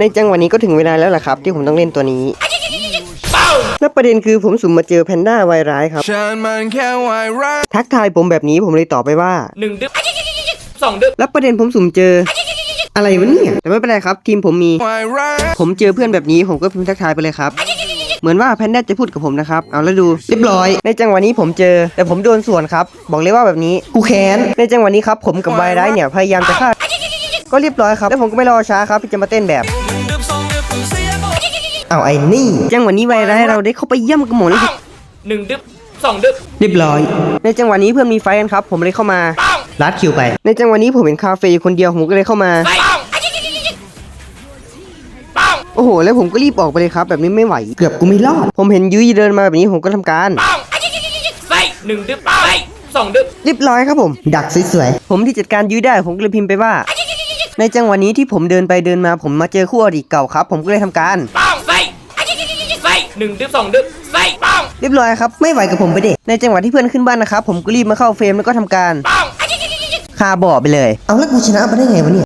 ในจังหวะนี้ก็ถึงเวลาแล้วล่ะครับ ที่ผมต้องเล่นตัวนี้ และประเด็นคือผมสุ่มมาเจอแพนด้าวายร้ายครับฉันมันแค่วายร้ายทักทายผมแบบนี้ผมเลยตอบไปว่าหนึ่งดึบสองดึบแล้วประเด็นผมสุ่มเจอ อะไรวะเนี่ย แต่ไม่เป็นไรครับ ทีมผมมีวายร้ายผมเจอเพื่อนแบบนี้ผมก็พิมพ์ทักทายไปเลยครับเหมือนว่าแพนด้าจะพูดกับผมนะครับ เอาแล้วดูเรียบร้อย ในจังหวะนี้ผมเจอ แต่ผมโดนสวนครับ บอกเลยว่าแบบนี้กูแค้น ในจังหวะนี้ครับผมกับวายร้ายเนี่ยพยายามจะฆ่า ก็เรียบร้อยครับ แล้วผมก็ไม่รอช้าครับที่จะมาเต้นแบบ เอาไอ้นี่จังหวะนี้วายร้ายเราได้เข้าไปเยี่ยมกระหม่อมหนึ่งดึบสองดึบเรียบร้อย ในจังหวะนี้เพื่อนมีไฟกันครับ ผมเลยเข้ามาปังลัดคิวไป ในจังหวะนี้ผมเห็นคาเฟ่อยู่คนเดียวผมก็เลยเข้ามาใส่ปังปังโอ้โห แล้วผมก็รีบออกไปเลยครับ แบบนี้ไม่ไหว เกือบกูไม่รอด ผมเห็นยุ้ยเดินมาแบบนี้ผมก็ทำการปังใส่หนึ่งดึบใส่สองดึบเรียบร้อยครับผม ดักสวยๆ ผมที่จัดการยุ้ยได้ผมก็เลยพิมพ์ไปว่า ในจังหวะนี้ที่ผมเดินไปเดินมาผมมาเจอคู่อริเก่าครับ ผมก็เลยทำการปังใส่ใส่ หนึ่งดึบสองดึบใส่ปังเรียบร้อยครับ ไม่ไหวกับผมไปเด็ในจังหวะที่เพื่อนขึ้นบ้านนะครับผมก็รีบมาเข้าเฟรมแล้วก็ทำการปังคาบ่อไปเลย เอาแล้วกูชนะไปได้ไงวะเนี่ย